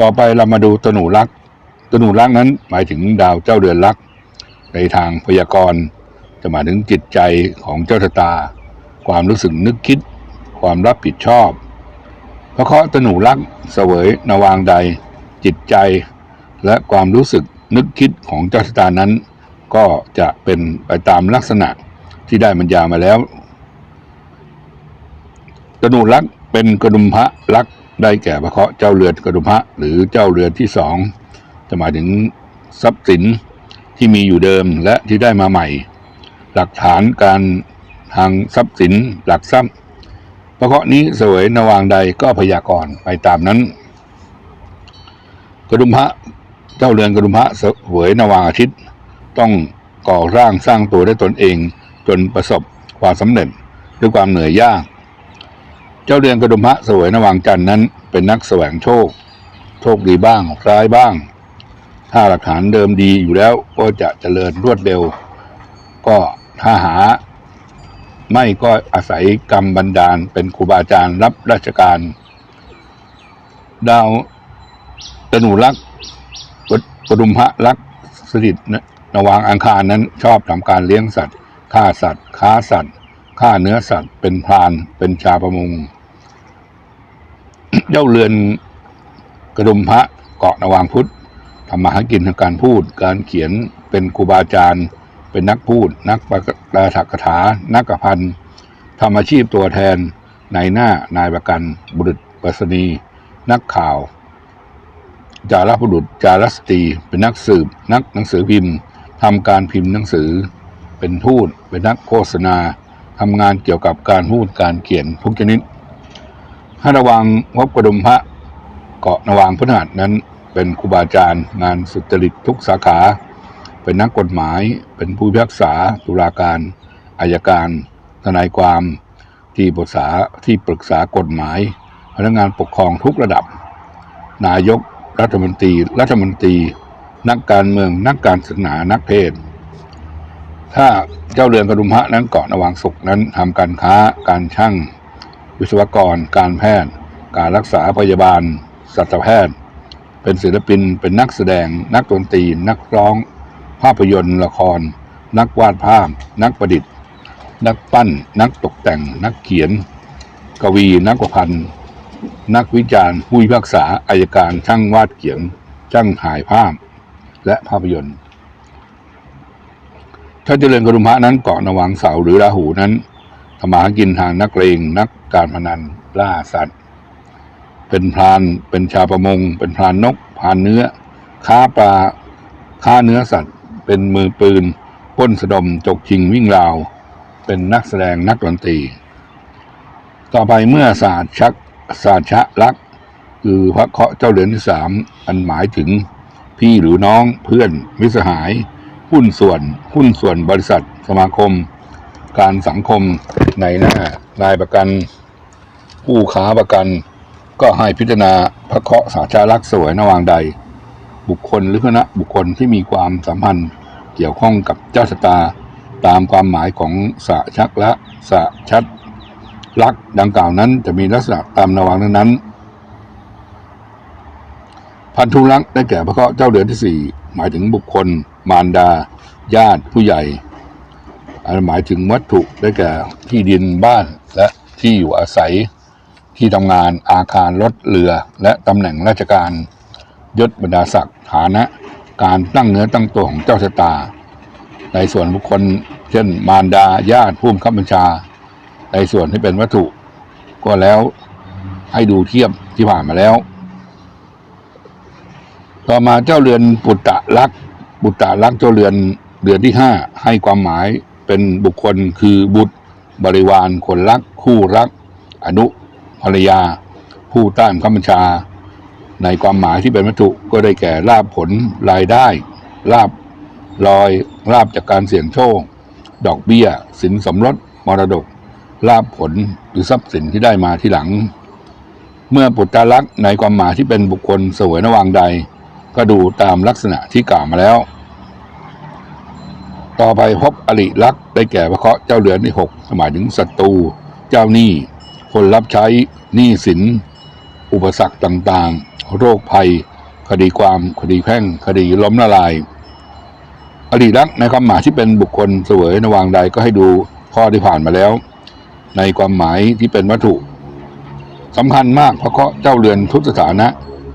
ต่อไปเรามาดูตนูรักตนูรักนั้นหมายถึงดาวเจ้าเรือนรัก ในทางพยากรณ์จะหมายถึงจิตใจของเจ้าชะตา ความรู้สึกนึกคิด ความรับผิดชอบเพราะเคราะห์ตนูรักเสวยนวางใด จิตใจ และความรู้สึกนึกคิดของเจ้าชะตานั้น ก็จะเป็นไปตามลักษณะที่ได้บรรยามาแล้วกระดูรักเป็นกระดุมพระรัก ได้แก่พระเคราะห์เจ้าเรือนกระดุมพระหรือเจ้าเรือนที่สองจะหมายถึงทรัพย์สินที่มีอยู่เดิมและที่ได้มาใหม่ หลักฐานการทางทรัพย์สินหลักทรัพย์พระเคราะห์นี้เสวยนวางใดก็พยากรณ์ไปตามนั้น กระดุมพระเจ้าเรือนกระดุมพระเสวยนวางอาทิตย์ ต้องก่อร่างสร้างตัวได้ตนเองจนประสบความสำเร็จด้วยความเหนื่อยยาก เจ้าเรือนกระดุมพระเสวยนวางจันทร์นั้น เป็นนักแสวงโชค โชคดีบ้างร้ายบ้าง ถ้าหลักฐานเดิมดีอยู่แล้วก็จะเจริญรวดเร็ว ก็ถ้าหา ไม่ก็อาศัยกรรมบันดาลเป็นครูบาอาจารย์รับราชการ ดาวตนูรักษ์ปดุมพระรักษ์สถิตนวางอังคารนั้นชอบทำการเลี้ยงสัตว์ฆ่าสัตว์ ค้าสัตว์ฆ่าเนื้อสัตว์ เป็นพราน เป็นชาประมง เจ้าเรือนกระดุมพระเกาะนวางพุทธทำมาหากินทางการพูด การเขียนเป็นครูบาอาจารย์ เป็นนักพูด นักประถกถา นักกพันทำอาชีพตัวแทนนายหน้านายประกัน บุรุษปรษณีนักข่าว จารบุรุษจารสตรีเป็นนักสืบ นักหนังสือพิมพ์ทำการพิมพ์หนังสือ เป็นทูตเป็นนักโฆษณาทำงานเกี่ยวกับการพูดการเขียนทุกชนิด ให้ระวังงบกระดุมพระเกาะนวางพฤหัสนั้น เป็นครูบาอาจารย์ งานสุจริตทุกสาขา เป็นนักกฎหมาย เป็นผู้พิพากษาตุลาการอายการทนายความที่ปรึกษาที่ปรึกษากฎหมาย พนักงานปกครองทุกระดับ นายกรัฐมนตรี รัฐมนตรี นักการเมืองนักการศาสนานักเพศถ้าเจ้าเรือนกระดุมพระนั้นเกาะนวางสุขนั้นทำการค้าการช่าง วิศวกร การแพทย์ การรักษาพยาบาล สัตวแพทย์ เป็นศิลปิน เป็นนักแสดง นักดนตรี นักร้อง ภาพยนตร์ ละคร นักวาดภาพ นักประดิษฐ์ นักปั้น นักตกแต่ง นักเขียน กวี นักประพันธ์ นักวิจารณ์ ผู้พิพากษา อายการ ช่างวาดเขียน ช่างถ่ายภาพ และภาพยนตร์ ถ้าเจริญกรุมพระนั้นเกาะนวังเสาหรือราหูนั้น ทำมาหากินทางนักเลงนักการพนันล่าสัตว์ เป็นพรานเป็นชาวประมง เป็นพรานนกพรานเนื้อ ค้าปลาค้าเนื้อสัตว์ เป็นมือปืนป้นสะดมจกชิงวิ่งราว เป็นนักแสดงนักดนตรี ต่อไปเมื่อศาสตร์ชักศาสตร์ชะลัก คือพระเคราะห์เจ้าเหรียญที่สามอันหมายถึงพี่หรือน้องเพื่อนมิสหาย หุ้นส่วนหุ้นส่วนบริษัท สมาคม การสังคมในหน้านายประกัน ผู้ค้าประกัน ก็ให้พิจารณาพระเคาะสาชาลักษ์สวยนวางใด บุคคลหรือคณะบุคคลที่มีความสัมพันธ์เกี่ยวข้องกับเจ้าชะตาตามความหมายของสาชักและสาชัดลักดังกล่าวนั้นจะมีลักษณะตามนวังนั้นพันธุรักษ์ได้แก่พระเคาะเจ้าเดือนที่สี่หมายถึงบุคคล มารดา ญาติผู้ใหญ่ อันหมายถึงวัตถุได้แก่ที่ดินบ้านและที่อยู่อาศัยที่ทำงานอาคารรถเรือ และตำแหน่งราชการยศบรรดาศักดิ์ฐานะ การตั้งเนื้อตั้งตัวของเจ้าชะตา ในส่วนบุคคล เช่น มารดาญาติผู้บังคับบัญชา ในส่วนที่เป็นวัตถุ ก็แล้วให้ดูเทียบที่ผ่านมาแล้ว ต่อมาเจ้าเรือนปุตตะลักษ์ปุตตะลักษ์เจ้าเรือนเรือนที่ห้าให้ความหมาย เป็นบุคคลคือบุตรบริวารคนรัก คู่รัก อนุภรรยา ผู้ใต้บังคับบัญชา ในความหมายที่เป็นวัตถุก็ได้แก่ลาบผลรายได้ลาบลอยลาบจากการเสี่ยงโชค ดอกเบี้ย สินสมรสมรดกลาบผลหรือทรัพย์สินที่ได้มาที่หลัง เมื่อปุตตาลักษณ์ในความหมายที่เป็นบุคคลสวยนวางใด ก็ดูตามลักษณะที่กล่าวมาแล้ว ต่อไปพบอริลักษ์ได้แก่พระเคราะห์เจ้าเรือนที่หกหมายถึงศัตรู เจ้าหนี้ คนรับใช้หนี้สิน อุปสรรคต่างๆ โรคภัย คดีความคดีแพ่ง คดีล้มละลายอดีตรักษ์ในความหมายที่เป็นบุคคลเสวยในวางใดก็ให้ดูข้อที่ผ่านมาแล้ว ในความหมายที่เป็นวัตถุสำคัญมากเพราะเคราะห์เจ้าเรือนทุกสถานะ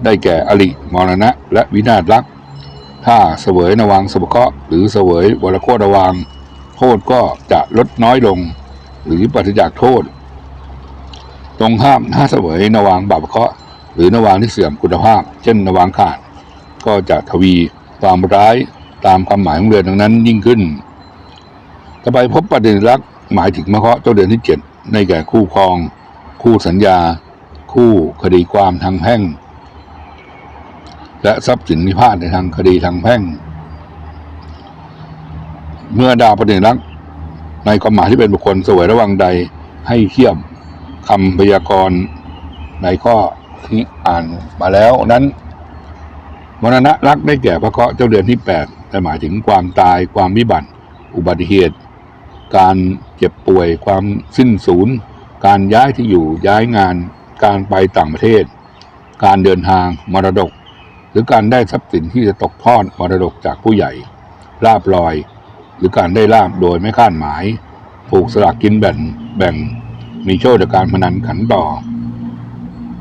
ได้แก่อริมรณะ และวินาศรักษ ถ้าเสวยนวางสบเคาะหรือเสวยวรโคตรวางโทษก็จะลดน้อยลง หรือปฏิจากโทษ ตรงข้ามถ้าเสวยนวางบาปเคาะหรือนวางที่เสื่อมคุณภาพ เช่นนวางขาด ก็จะทวีความร้ายตามความหมายของเรือนดังนั้นยิ่งขึ้น ต่อไปพบประเด็นรักหมายถึงมะเคาะเจ้าเดือนที่เจ็ดในแก่คู่ครอง คู่สัญญา คู่คดีความทางแพ่ง และทรัพย์สินพิพาทในทางคดีทางแพ่ง เมื่อดาวประเด็นรักในความหมายที่เป็นบุคคลสวยระวังใดให้เทียบคำพยากรณ์ในข้อที่อ่านมาแล้วนั้นมรณะรักได้แก่พระเคราะห์เจ้าเดือนที่แปดแต่หมายถึงความตายความวิบัติ อุบัติเหตุ การเจ็บป่วยความสิ้นสูญการย้ายที่อยู่ย้ายงาน การไปต่างประเทศ การเดินทางมรดก หรือการได้ทรัพย์สินที่จะตกทอดมรดกจากผู้ใหญ่ลาบลอย หรือการได้ลาบโดยไม่คาดหมาย ผูกสลากกินแบ่งแบ่ง มีโชคจากการพนันขันต่อ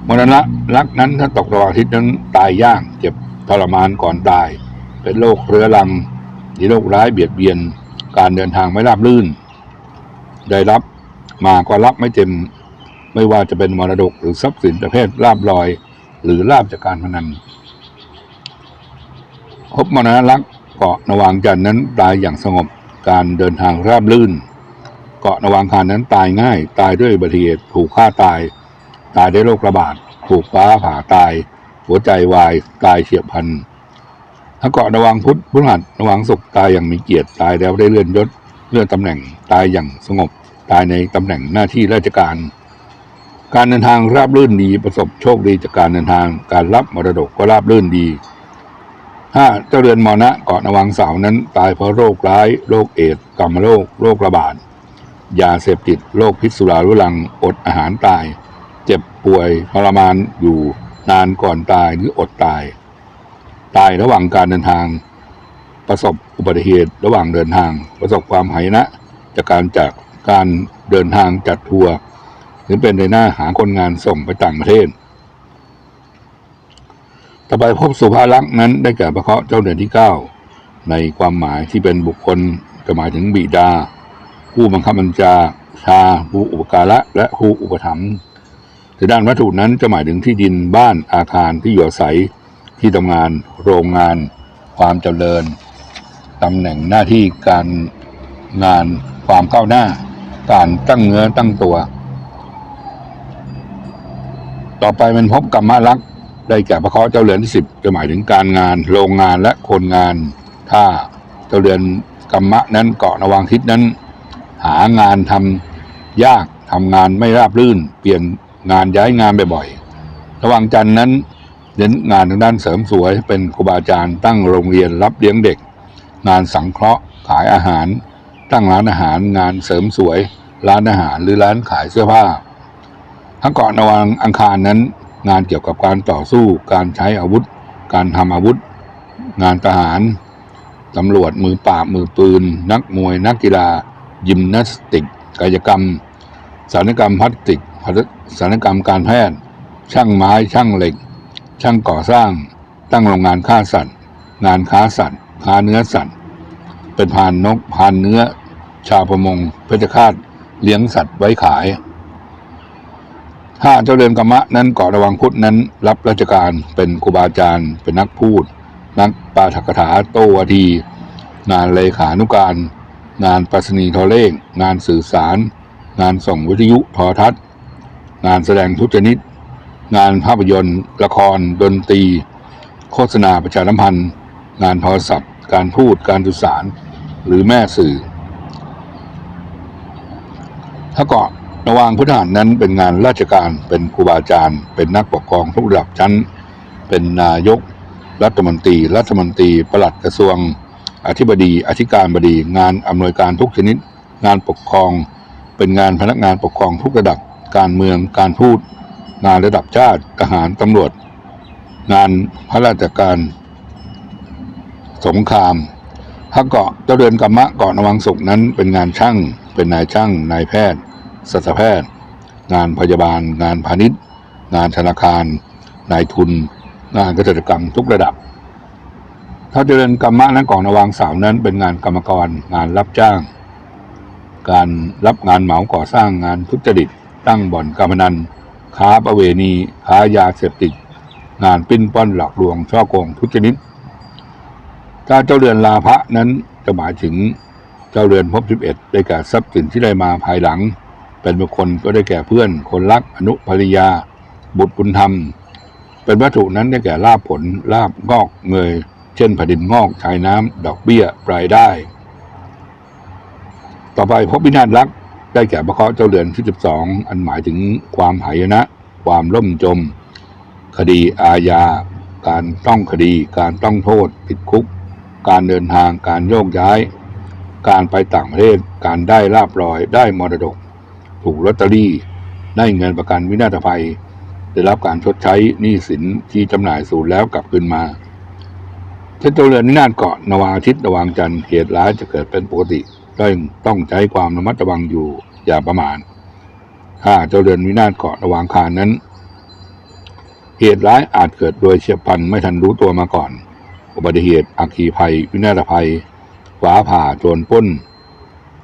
มรณะรักนั้นถ้าตกระหว่างทิตย์นั้นตายยากเจ็บทรมานก่อนตาย เป็นโรคเรื้อรังมีโรคร้ายเบียดเบียน การเดินทางไม่ราบรื่น ได้รับมาก็รับไม่เต็ม ไม่ว่าจะเป็นมรดกหรือทรัพย์สินประเภทลาบลอย หรือลาบจากการพนัน พบมรณรักเกาะนวางจันนั้นตายอย่างสงบการเดินทางราบรื่น เกาะนวางคารนั้นตายง่าย ตายด้วยอุบัติเหตุถูกฆ่าตาย ตายด้วยโรคระบาดถูกฟ้าผ่าตาย หัวใจวายตายเฉียบพลันถ้าเกาะนวางพุทธพฤหัสนวางศุกตายอย่างมีเกียรติตายแล้วได้เลื่อนยศเลื่อนตำแหน่งตายอย่างสงบ ตายในตำแหน่งหน้าที่ราชการ การเดินทางราบรื่นดีประสบโชคดีจากการเดินทาง การรับมรดกก็ราบรื่นดี ห้าเจ้าเรือนมรณะเกาะนวังสาวนั้น ตายเพราะโรคร้าย โรคเอดส์กรรมโรค โรคระบาด ยาเสพติด โรคพิษสุรารุรัง อดอาหารตาย เจ็บป่วยทรมานอยู่นานก่อนตายหรืออดตาย ตายระหว่างการเดินทาง ประสบอุบัติเหตุระหว่างเดินทาง ประสบความหายนะ จากการจากการเดินทางจัดทัวร์หรือเป็นในหน้าหาคนงานส่งไปต่างประเทศ ต่อไปพบสุภาลักษณ์นั้นได้แก่พระเคราะห์เจ้าเดือนที่เก้าในความหมายที่เป็นบุคคลจะหมายถึงบิดา ผู้บังคับบัญชาชาผู้อุปการะและผู้อุปถัมภ์แต่ด้านวัตถุนั้นจะหมายถึงที่ดินบ้านอาคารที่อยู่อาศัยที่ทำงาน โรงงาน ความเจริญตำแหน่งหน้าที่การงานความก้าวหน้า การตั้งเนื้อตั้งตัว ต่อไปมันพบกรรมลักษณ ได้แก่พระเคราะห์เจ้าเรือนที่สิบจะหมายถึงการงาน โรงงานและคนงาน ถ้าเจ้าเรือนกรรมะนั้นเกาะนวางทิศนั้น หางานทำยากทำงานไม่ราบรื่น เปลี่ยนงานย้ายงานบ่อยๆระว่างจันทร์นั้นเน้นงานทางด้านเสริมสวยเป็นครูบาอาจารย์ตั้งโรงเรียนรับเลี้ยงเด็ก งานสังเคราะห์ขายอาหาร ตั้งร้านอาหารงานเสริมสวย ร้านอาหารหรือร้านขายเสื้อผ้าถ้าเกาะนวังอังคารนั้น งานเกี่ยวกับการต่อสู้ การใช้อาวุธ การทำอาวุธ งานทหารตำรวจมือปราบมือปืน นักมวย นักกีฬา ยิมนาสติก กายกรรมศัลยกรรมพลาสติกศัลยกรรมการแพทย์ ช่างไม้ช่างเหล็ก ช่างก่อสร้าง ตั้งโรงงานฆ่าสัตว์ งานค้าสัตว์ค้าเนื้อสัตว์ เป็นพานนกพานเนื้อ ชาวประมงเพชฌฆาตเลี้ยงสัตว์ไว้ขาย ถ้าเจ้าเรือนกรรมะนั้นเกาะระวังพุทธนั้น รับราชการเป็นครูบาอาจารย์ เป็นนักพูด นักปาฐกถาโตวที งานเลขานุการ งานปรัชนีทรเลขงานสื่อสาร งานส่งวิทยุโทรทัศน์ งานแสดงทุกชนิด งานภาพยนตร์ ละคร ดนตรี โฆษณาประชาสัมพันธ์ งานโทรศัพท์ การพูดการสื่อสาร หรือแม่สื่อถ้าเกาะ ระวางพุทธหันนั้นเป็นงานราชการ เป็นครูบาอาจารย์ เป็นนักปกครองทุกระดับชั้น เป็นนายก รัฐมนตรี รัฐมนตรีปลัดกระทรวง อธิบดี อธิการบดี งานอำนวยการทุกชนิด งานปกครอง เป็นงานพนักงานปกครองทุกระดับ การเมือง การพูด งานระดับชาติ ทหาร ตำรวจ งานพระราชการ สงครามถ้าเกาะเจ้าเรือนกรรมะเกาะนวังสุขนั้นเป็นงานช่าง เป็นนายช่าง นายแพทย์ สัตวแพทย์ งานพยาบาล งานพาณิชย์ งานธนาคาร นายทุน งานเกษตรกรรมทุกระดับ ถ้าเจริญกรรมะนั้นกาะนวังสาวนั้น เป็นงานกรรมกร งานรับจ้าง การรับงานเหมาก่อสร้างงานทุจริต ตั้งบ่อนการพนัน ค้าประเวณี ค้ายาเสพติด งานปิ้นป้อนหลอกลวง ช่อโกงทุกชนิดถ้าเจ้าเรือนลาภะนั้นจะหมายถึงเจ้าเรือนภพสิบเอ็ดได้แก่ทรัพย์สินที่ได้มาภายหลัง เป็นบุคคลก็ได้แก่เพื่อน คนรักอนุภริยา บุตรบุญธรรม เป็นวัตถุนั้นได้แก่ลาภผลลาบงอกเงย เช่นแผ่นดินงอกชายน้ำ ดอกเบี้ยรายได้ ต่อไปพบวินาศรักได้แก่พระเคราะห์เจ้าเรือนที่สิบสองอันหมายถึงความหายนะ ความล่มจม คดีอาญา การต้องคดี การต้องโทษติดคุก การเดินทางการโยกย้าย การไปต่างประเทศ การได้ลาบลอยได้มรดก ถูกลอตเตอรี่ ได้เงินประกันวินาศภัย ได้รับการชดใช้หนี้สินที่จำหน่ายสูญแล้วกลับคืนมาเช่นตัวเรือนนินาศเกาะนวาอาทิตระวางจันทร์เหตุร้ายจะเกิดเป็นปกติต้องต้องใช้ความระมัดระวังอยู่อย่าประมาทถ้าเจ้าเรือนวินาศเกาะระวางคารนั้น เหตุร้ายอาจเกิดโดยเฉียบพลันไม่ทันรู้ตัวมาก่อน อุบัติเหตุอัคคีภัย วินาศภัยฟ้าผ่าโจรป้น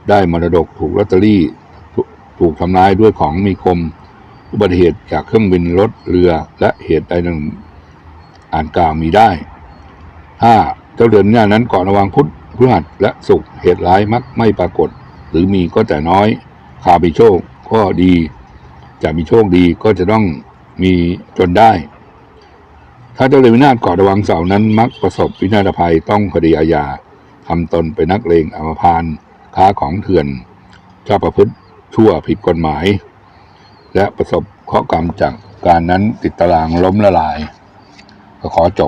ได้มรดกถูกลอตเตอรี่ ถูกทำร้ายด้วยของมีคม อุบัติเหตุจากเครื่องบินรถเรือและเหตุใดหนึ่งอ่านกล่าวมีได้ห้าเจ้าเดือนหน้านั้นก่อนระวังพุทธพฤหัสและสุขเหตุร้ายมักไม่ปรากฏ หรือมีก็แต่น้อยข่าวมีโชคก็ดี จะมีโชคดีก็จะต้องมีจนได้ ถ้าเจ้าเรือนวินาศก่อระวังเสานั้นมักประสบวินาศภัยต้องคดีอาญาทำตนเป็นนักเลงอมพานค้าของเถื่อนชอบประพฤติ ชั่วผิดกฎหมาย และประสบข้อกรรมจากการนั้นติดตารางล้มละลาย ก็ขอจบ